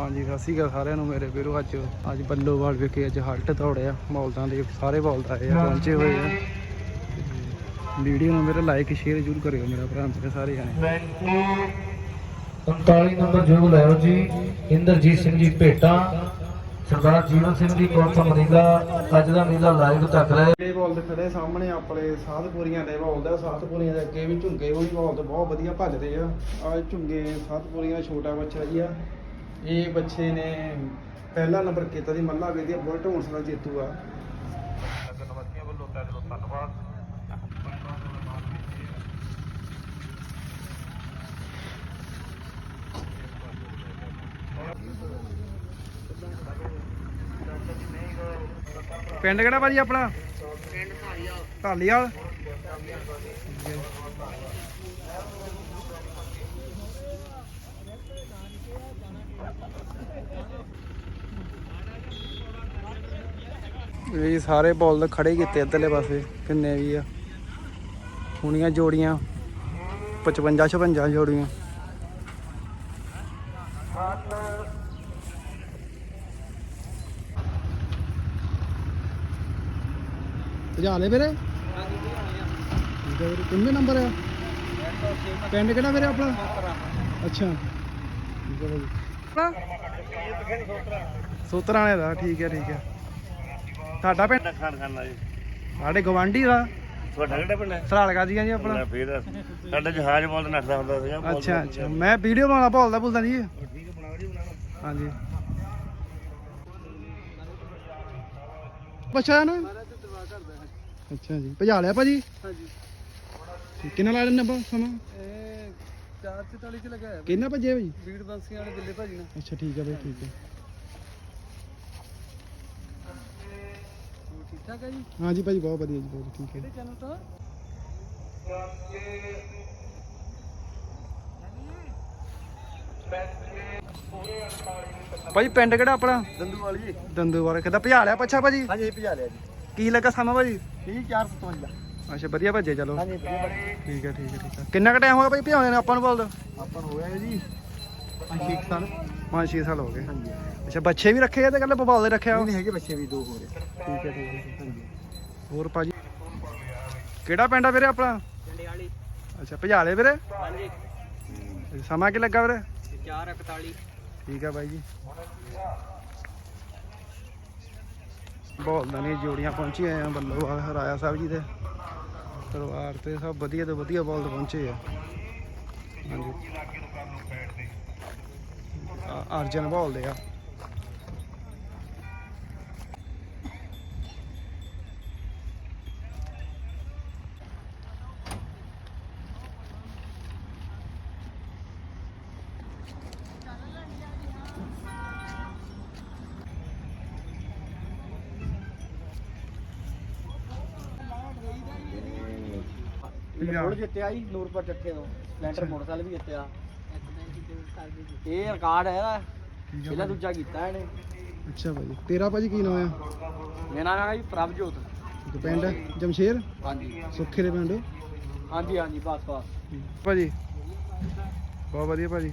ਹਾਂਜੀ ਸਤਿ ਸ਼੍ਰੀ ਅਕਾਲ ਸਾਰਿਆਂ ਨੂੰ ਮੇਰੇ ਵੀਰੋ ਅੱਜ ਅੱਜ ਬੱਲੋਵਾਲ ਵਿਖੇ ਅੱਜ ਹਲਟ ਦੌੜਿਆ ਬੌਲਦਾਂ ਦੇ ਸਾਰੇ ਬੌਲਦ ਆਏ ਆ ਪਹੁੰਚੇ ਹੋਏ ਆ। ਵੀਡੀਓ ਨੂੰ ਮੇਰੇ ਲਾਈਕ ਸ਼ੇਅਰ ਜ਼ਰੂਰ ਕਰਿਓ ਮੇਰਾ ਭਰਾ ਮੇਰੇ ਸਾਰੇ ਜਾਣੇ। 39 ਨੰਬਰ ਜੋਗ ਲੈਓ ਜੀ ਇੰਦਰਜੀਤ ਸਿੰਘ ਜੀ ਭੇਟਾ ਸਰਦਾਰ ਜੀਵਨ ਸਿੰਘ ਜੀ ਕੋਟਾ ਮਰੀਲਾ ਅੱਜ ਦਾ ਮੇਲਾ ਲਾਈਵ ਤੱਕ ਰਿਹਾ ਇਹ ਬੌਲਦ ਖੜੇ ਸਾਹਮਣੇ ਆਪਣੇ ਸਾਧਪੁਰੀਆਂ ਦੇ ਬੌਲਦ ਆ ਸਾਧਪੁਰੀਆਂ ਦੇ ਅੱਗੇ ਵੀ ਝੁੰਗੇ ਉਹ ਵੀ ਬੌਲਦ ਬਹੁਤ ਵਧੀਆ ਭੱਜਦੇ ਆ। ਆ ਝੁੰਗੇ ਸਾਧਪੁਰੀਆਂ ਛੋਟਾ ਬੱਚਾ ਜੀ ਆ। ਇਹ ਬੱਚੇ ਨੇ ਪਹਿਲਾ ਨੰਬਰ ਕੀਤਾ ਦੀ ਮੱਲਾ ਵੇਦੀ ਬੁਲਟ ਹੌਸਲਾ ਜੇਤੂ ਆ। ਪਿੰਡ ਕਿਹੜਾ ਭਾਜੀ ਆਪਣਾ? ਪਿੰਡ ਢਾਲੀਵਾਲ ਢਾਲੀਵਾਲ ਇਹ ਸਾਰੇ ਬੋਲ ਖੜੇ ਕੀਤੇ ਇੱਧਰਲੇ ਪਾਸੇ ਕਿੰਨੇ ਵੀ ਆ। ਹੁਣੀਆਂ ਜੋੜੀਆਂ 55 56 ਜੋੜੀਆਂ। ਭਜਾ ਲੈ ਵੀਰੇ ਠੀਕ ਹੈ ਵੀਰੇ ਕਿੰਨੇ ਨੰਬਰ ਆ? ਪਿੰਡ ਕਿਹੜਾ ਵੀਰੇ ਆਪਣਾ? ਅੱਛਾ। ਸੂਤਰਾਣੇ ਦਾ ਠੀਕ ਹੈ ਠੀਕ ਹੈ ਸਾਡਾ ਪਿੰਡ? ਖਾਨ ਖਾਨਾ ਜੀ। ਸਾਡੇ ਗਵਾਂਢੀ ਦਾ। ਤੁਹਾਡਾ ਕਿਹੜਾ ਪਿੰਡ ਹੈ? ਸਰਾਲ ਗਾਜੀਆਂ ਜੀ ਆਪਣਾ। ਫੇਰ ਸਾਡਾ ਜਹਾਜ਼ ਬੋਲਦ ਨੱਠਦਾ ਹੁੰਦਾ ਸੀਗਾ ਅੱਛਾ ਅੱਛਾ। ਮੈਂ ਵੀਡੀਓ ਬਣਾਉਣਾ ਭੁੱਲਦਾ ਭੁੱਲਦਾ ਜੀ ਠੀਕ ਹੈ ਬਣਾਓ ਜੀ ਬਣਾਓ। ਹਾਂਜੀ। ਬੱਚਾ ਨਾ ਅੱਛਾ ਜੀ। ਭਜਾ ਲਿਆ ਭਾਜੀ? ਹਾਂਜੀ। ਕਿੰਨਾ ਲਾ ਲੈਣਾ ਆਪਾਂ ਸਮਾਂ? ਇਹ 444 ਚ ਲਗਾਇਆ। ਕਿੰਨਾ ਭੱਜੇ ਭਾਜੀ? ਬੀੜ ਬੰਸੀਆਂ ਵਾਲੇ ਦਿੱਲੇ ਭਾਜੀ ਨੇ। ਅੱਛਾ ਠੀਕ ਹੈ ਭਾਈ ਠੀਕ ਹੈ। ਠੀਕ ਹੈ ਜੀ? ਹਾਂਜੀ ਭਾਜੀ ਬਹੁਤ ਵਧੀਆ ਜੀ ਬਹੁਤ ਠੀਕ ਹੈ ਕਿਹੜੇ ਚੈਨਲ ਤੋਂ? ਭਾਜੀ ਪਿੰਡ ਕਿਹੜਾ ਆਪਣਾ? ਦੰਦੂ ਵਾਲੀ ਜੀ। ਦੰਦੂਵਾਲ ਕਿੱਦਾਂ ਭਜਾ ਲਿਆ ਪੱਛਾ ਭਾਜੀ? ਹਾਂਜੀ ਭਜਾ ਲਿਆ ਜੀ। ਕੀ ਲੱਗਾ ਸਮਾਂ ਭਾਜੀ? 30457 ਅੱਛਾ ਵਧੀਆ ਭੱਜੇ ਚਲੋ। ਹਾਂਜੀ ਵਧੀਆ ਬੜੀ ਠੀਕ ਹੈ ਠੀਕ ਹੈ ਠੀਕ ਹੈ। ਕਿੰਨਾ ਕੁ ਟਾਈਮ ਹੋ ਗਿਆ ਭਾਈ ਭਜਾਉਂਦੇ ਨੇ ਆਪਾਂ ਨੂੰ ਬੋਲਦਾ? ਆਪਾਂ ਨੂੰ ਹੋਇਆ ਜੀ 5-6 ਸਾਲ। 5-6 ਸਾਲ ਹੋ ਗਏ। ਹਾਂਜੀ। ਅੱਛਾ ਬੱਚੇ ਵੀ ਰੱਖੇ ਆ ਤੇ ਕੱਲੇ ਬਵਾਲ ਦੇ ਰੱਖਿਆ? ਨਹੀਂ ਹੈਗੇ ਬੱਚੇ ਵੀ ਦੋ ਹੋ ਰਹੇ ਠੀਕ ਹੈ ਠੀਕ ਹੈ ਹਾਂਜੀ। ਹੋਰ ਭਾਜੀ? ਕਿਹੜਾ ਪਿੰਡ ਆ ਵੀਰੇ ਆਪਣਾ? ਡੰਡੇ ਵਾਲੀ ਅੱਛਾ ਭਜਾ ਲਏ ਵੀਰੇ? ਹਾਂਜੀ। ਸਮਾਂ ਕੀ ਲੱਗਾ ਵੀਰੇ? 441 ਠੀਕ ਆ ਬਾਈ ਜੀ। ਬੋਲਦਾ ਨਹੀਂ ਜੋੜੀਆਂ ਪਹੁੰਚੀ ਆਏ ਆ ਬੱਲੋਵਾਲ ਹਰਾਇਆ ਸਾਹਿਬ ਜੀ ਦੇ ਪਰਿਵਾਰ ਤੇ। ਸਭ ਵਧੀਆ ਤੋਂ ਵਧੀਆ ਬੋਲਦ ਪਹੁੰਚੇ ਆ। ਹਾਂਜੀ। ਆ- ਅਰਜਨ ਬੋਲਦੇ ਆ। ਲੋੜ ਜਿੱਤਿਆ ਜੀ ਨੂਰਪੁਰ ਚੱਕੇ ਤੋਂ। ਸਪਲੈਂਡਰ ਮੋਟਰਸਾਈਕਲ ਵੀ ਜਿੱਤਿਆ। ਇਹ ਰਿਕਾਰਡ ਹੈ ਇਹਦਾ। ਪਹਿਲਾ ਦੂਜਾ ਕੀਤਾ ਇਹਨੇ। ਅੱਛਾ ਭਾਜੀ। ਤੇਰਾ ਭਾਜੀ ਕੀ ਨਾਮ ਆ? ਮੇਰਾ ਨਾਮ ਹੈ ਜੀ ਪ੍ਰਭਜੋਤ। ਤੇ ਪਿੰਡ ਜਮਸ਼ੇਰ? ਹਾਂਜੀ। ਸੁੱਖੇ ਦੇ ਪਿੰਡ? ਹਾਂਜੀ ਹਾਂਜੀ ਬਸ ਬਸ। ਭਾਜੀ। ਬਹੁਤ ਵਧੀਆ ਭਾਜੀ।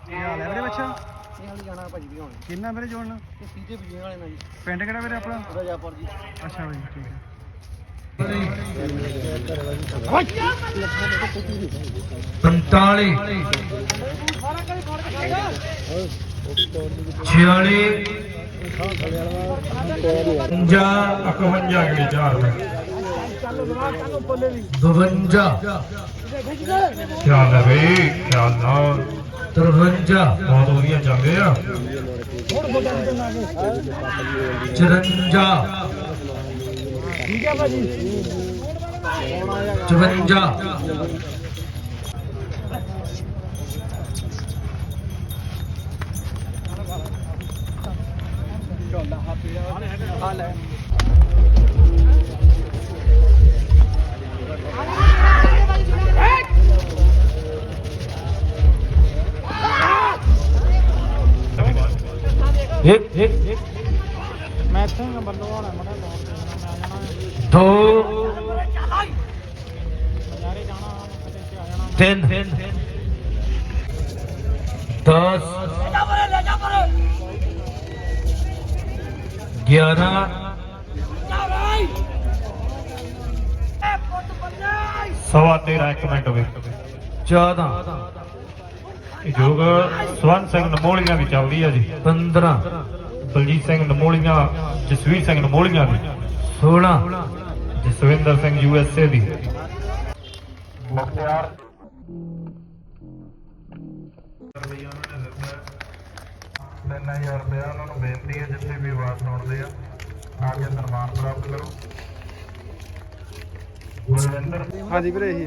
ਕੀ ਹਾਲ ਹੈ ਵੀਰੇ ਬੱਚਾ ਇਹ ਹਾਲੀ ਕਿੰਨਾ ਵੀਰੇ ਜੋੜਨਾ? ਤੇ ਸੀਤੇ ਵਾਲੇ ਨਾਲ ਜੀ। ਪਿੰਡ ਕਿਹੜਾ ਵੀਰੇ ਆਪਣਾ? ਰਜਾਪੁਰ ਜੀ। ਅੱਛਾ ਭਾਈ ਠੀਕ ਹੈ। ਪੰਤਾਲੀ ਛਿਆਲੀ ਪੰਜਾ 51 ਅਗਲੇ ਚਾਰ ਮਿੰਟ 52 ਖਿਆਲ ਹੈ ਬਈ ਖਿਆਲ ਨਾਲ। 53 ਬਹੁਤ ਵਧੀਆ ਚੱਲਦੇ ਆ। 54 ਠੀਕ ਹੈ ਭਾਜੀ 54 ਆ ਲੈ ਮੈਂ ਇੱਥੇ ਨੰਬਰ ਲਵਾਉਣਾ ਮੜਾ ਮੈਂ ਦੋ ਯਾਰੇ ਜਾਣਾ ਕਿਤੇ ਤੇ ਆ ਜਾਣਾ ਤਿੰਨ ਦਸ ਗਿਆਰਾਂ ਸਵਾ 13 ਇੱਕ ਮਿੰਟ ਵੇ। ਚੌਦਾਂ। ਯੋਗ ਸਵਨ ਸਿੰਘ ਨਮੋਲੀਆਂ ਦੀ ਚੱਲਦੀ ਆ ਜੀ। ਪੰਦਰਾਂ। ਬਲਜੀਤ ਸਿੰਘ ਨਮੋਲੀਆਂ ਜਸਵੀਰ ਸਿੰਘ ਨਮੋਲੀਆਂ ਦੀ। ਸੋਲਾਂ। Jaswinder Singh U S A ਦੀ। ਮੁਖਤਿਆਰ ਲੈਣਾ ਯਾਰ ਰੁਪਇਆ ਉਹਨਾਂ ਨੂੰ ਬੇਨਤੀ ਹੈ ਜਿੱਥੇ ਵੀ ਆਵਾਜ਼ ਸੁਣਦੇ ਆ ਆ ਕੇ ਸਨਮਾਨ ਪ੍ਰਾਪਤ ਕਰੋ ਗੁਰਵਿੰਦਰ ਹਾਂਜੀ ਵੀਰੇ ਇਹੀ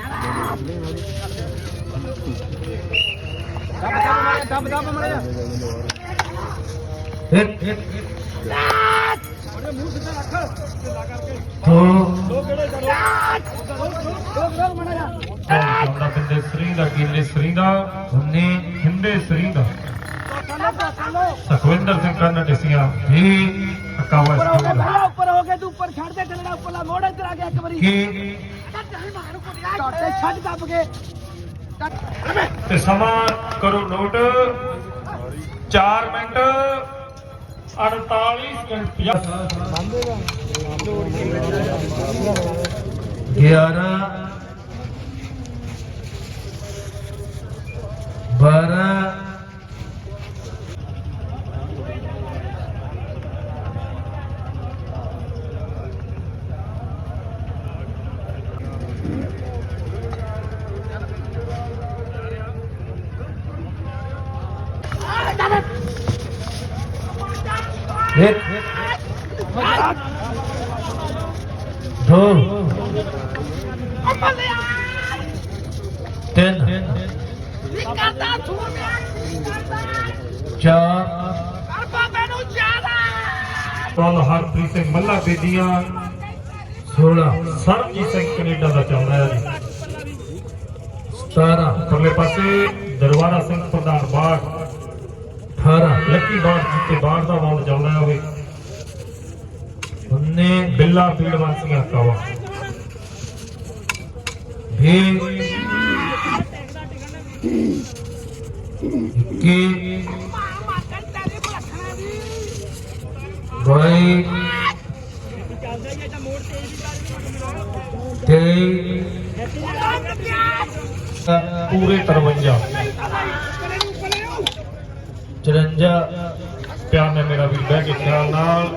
ਦੱਬ ਦੱਬ ਮੜਿਆ ਇੱਕ ਦੋ ਚੌਂਦਾ ਪਿੰਡੇ ਸ੍ਰੀ ਦਾ ਕੀਲੇ ਸ੍ਰੀ ਦਾ ਉੱਨੀ ਹਿੰਦੇ ਸ੍ਰੀ ਦਾ ਸੁਖਵਿੰਦਰ ਸਿੰਘ ਕੰਨ ਟਿਸੀਆਂ ਵੀਹ ਅਕਾਵਾ ਸਿੰਘ ਦਾ ਉੱਪਰ ਹੋ ਕੇ ਤੂੰ ਉੱਪਰ ਛੱਡ ਦੇ ਚੱਲਣਾ ਉੱਪਰਲਾ ਮੋੜ ਇੱਧਰ ਆ ਗਿਆ ਇੱਕ ਵਾਰੀ ਇੱਕੀ ਟੋਟੇ ਛੱਡ ਦੱਬ ਕੇ ਤੇ ਸਮਾਂ ਕਰੋ ਨੋਟ। 4 ਮਿੰਟ 48 ਸਕਿੰਟ 11 12 تین۔ چار۔ ہرپری سنگھ ملا بیدیاں۔ سولہ۔ سرجیت سنگھ کینیڈا کا چل رہا ہے جی۔ ستارہ۔ پرلے پاس دربارہ سنگھ پردھان باغ۔ 18 ਲੱਕੀ ਬਾੜ ਜਿੱਤੇ ਬਾੜ ਦਾ ਰਾਉਂਡ ਚੱਲਦਾ ਹੋਵੇ 19 ਬਿੱਲਾ ਪੀੜਵੰਤ ਸਿੰਘ ਅਕਾਵਾ 20 ਇੱਕੀ ਮਾਤਨ ਤੇਰੇ ਪੂਰੇ 53 ਚੁਰੰਜਾ। ਪਿਆਰ ਨੇ ਮੇਰਾ ਵੀਰ ਬਹਿ ਕੇ ਖਿਆਲ ਨਾਲ।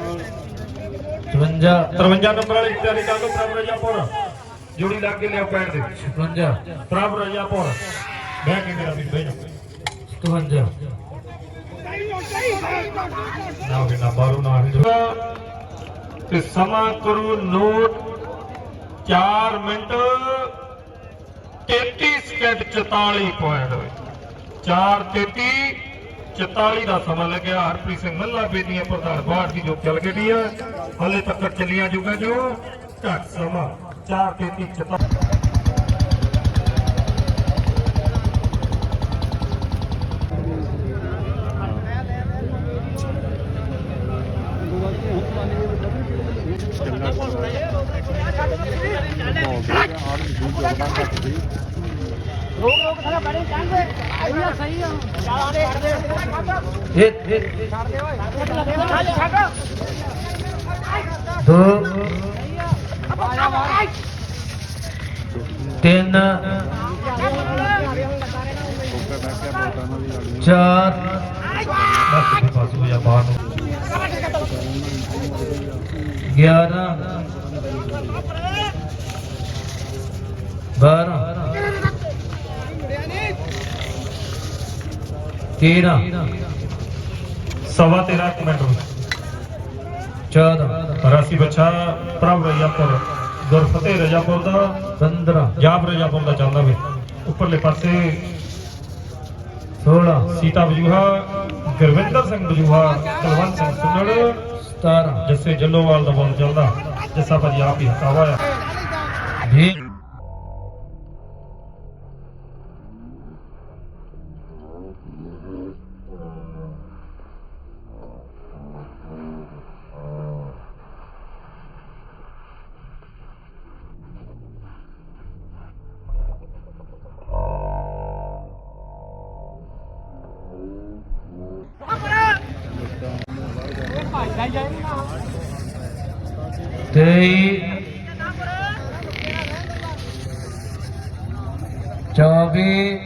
53 53 ਨੰਬਰ ਵਾਲੀ ਤਿਆਰੀ ਕਰ ਲਓ ਪ੍ਰਭ ਰਜਾਪੁਰ। ਜੋੜੀ ਲੱਗ ਕੇ ਲਿਆ ਪੈਰ ਦੇ। 56 ਪ੍ਰਭ ਰਜਾਪੁਰ। ਬਹਿ ਕੇ ਮੇਰਾ ਵੀਰ ਬਹਿ ਜਾ। 57 ਨਾ ਕਿ ਨਾ ਬਾਰੂ ਨਾ ਤੇ ਸਮਾਂ ਕਰੋ ਨੋਟ 4 ਮਿੰਟ। 33 ਸਕਿੰਟ 44 ਪੁਆਇੰਟ ਹੋਏ 4 33 44 ਦਾ ਸਮਾਂ ਲੱਗਿਆ। ਹਰਪ੍ਰੀਤ ਸਿੰਘ ਮੱਲਾ ਬੇਦੀਆਂ ਪ੍ਰਧਾਨ ਬਾੜ ਦੀ ਜੋ ਚੱਲ ਗਈ ਹੈ ਹਲੇ ਤੱਕ ਚੱਲੀਆਂ ਜੁਗਾ ਜੋ ਘੱਟ ਸਮਾਂ 4 33 44 ਰੋਕ ਰੋਕ ਥੋੜਾ ਬੜੇ ਕਹਿੰਦੇ ਸਹੀ ਆ ਸਹੀ ਆ ਚਾਲਾਂ ਦੇ ਹੱਟ ਦੇ ਇੱਕ ਦੋ ਤਿੰਨ। ਚਾਰ। ਬਸ ਇੱਕ ਹੋ ਜਾ ਬਾਹਰ 11 12 13 ਸਵਾ 13 ਇੱਕ ਮਿੰਟ ਰੁਕ। 14 ਰਾਸੀ ਬੱਚਾ ਪ੍ਰਭ ਰਜਾਪੁਰ ਗੁਰਫਤਿਹ ਰਜਾਪੁਰ ਦਾ। 15 ਜਾਬ ਰਜਾਪੁਰ ਦਾ ਚੱਲਦਾ ਵੇ। ਉੱਪਰਲੇ ਪਾਸੇ 16 ਸੀਤਾ ਵਜੂਹਾ ਗੁਰਵਿੰਦਰ ਸਿੰਘ ਵਜੂਹਾ ਕੁਲਵੰਤ ਸਿੰਘ ਸੁਨੜ 17 ਜੱਸੇ ਜੱਲੋਵਾਲ ਦਾ ਬੋਲ ਚੱਲਦਾ। ਜੱਸਾ ਭਾਜੀ ਆਪ ਹੀ ਹਕਾਵਾ ਆ 20 ਤੇਈ ਚੌਵੀ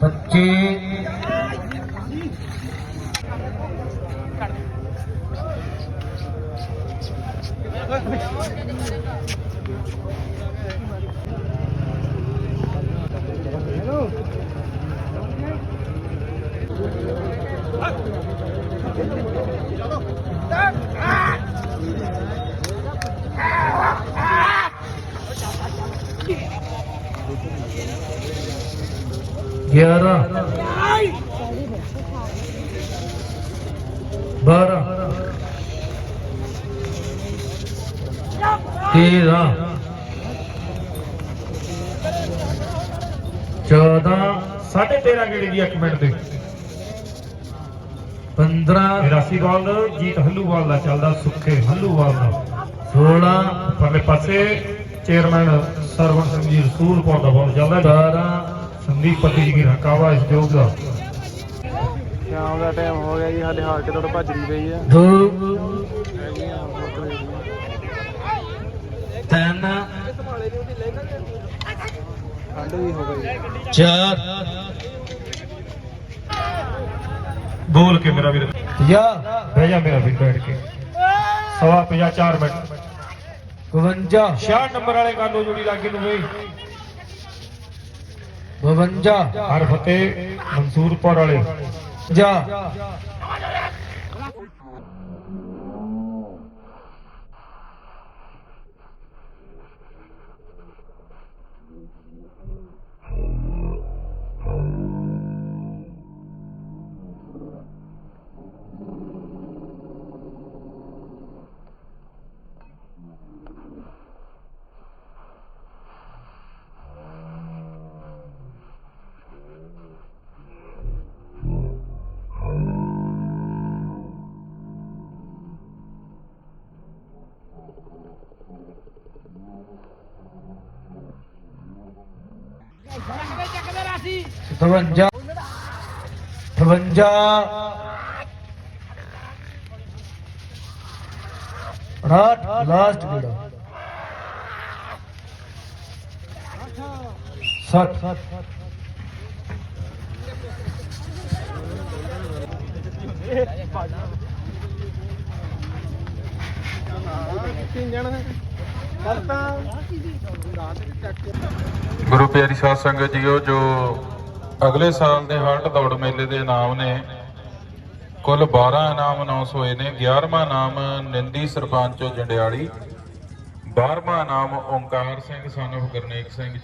ਪੱਚੀ ग्यारह बारह तेरह चौदह साढ़े तेरह गेड़ी जी एक मिनट दे 15 82 ਬਾਲ ਜੀਤ ਹੱਲੂਵਾਲ ਦਾ ਚੱਲਦਾ ਸੁੱਖੇ ਹੱਲੂਵਾਲ ਦਾ। 16 ਪਰਲੇ ਪਾਸੇ ਚੇਅਰਮੈਨ ਸਰਵਨ ਸਿੰਘ ਜੀ ਰਸੂਲਪੁਰ ਦਾ ਬਾਲ ਚੱਲਦਾ। 17 ਸੰਦੀਪ ਪਤੀ ਜੀ ਰਕਾਵਾ ਇਸ ਜੋਗ ਦਾ। ਸ਼ਾਮ ਦਾ ਟਾਈਮ ਹੋ ਗਿਆ ਜੀ ਸਾਡੇ ਹਾਲ ਕੇ ਤੋਂ ਭੱਜ ਰਹੀ ਪਈ ਆ। ਦੋ ਤਿੰਨ ਠੰਡ ਵੀ ਹੋ ਗਈ। ਚਾਰ ਬੋਲ ਕੇ ਮੇਰਾ ਵੀਰ। ਪੰਜਾਹ ਬਹਿ ਜਾ ਮੇਰਾ ਵੀਰ ਬੈਠ ਕੇ। ਸਵਾ 54 ਮਿੰਟ। 52 66 ਨੰਬਰ ਵਾਲੇ ਕਾਲੋ ਜੋੜੀ ਲਾਗੇ ਨੂੰ ਗਈ 52 ਹਰ ਫਤਿਹ ਮਨਸੂਰਪੁਰ ਵਾਲੇ। ਜਾ। ترنجا ترنجا انٹھ لاسٹ بیڑا ਗੁਰੂ ਪਿਆਰੀ ਸਾਧ ਸੰਗਤ ਜੀਓ, ਜੋ ਅਗਲੇ ਸਾਲ ਦੇ ਹਲਟ ਦੌੜ ਮੇਲੇ ਦੇ ਨਾਮ ਨੇ, ਕੁੱਲ 12 ਇਨਾਮ ਅਨਾਉਂਸ ਹੋਏ ਨੇ। 11ਵਾਂ ਨਾਮ ਨਿੰਦੀ ਸਰਪੰਚ ਜੰਡਿਆਲੀ 12ਵਾਂ ਨਾਮ ਓਮਕਾਰ ਸਿੰਘ ਸਨਫ ਗਰਨੇਕ ਸਿੰਘ।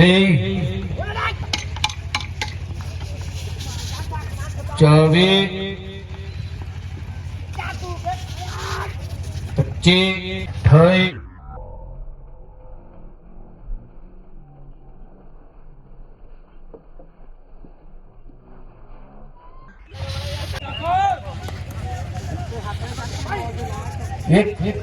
ਤੇਈ ਚੌਵੀ ਪੱਚੀ ਅਠਾਈ ਇੱਕ ਦੋ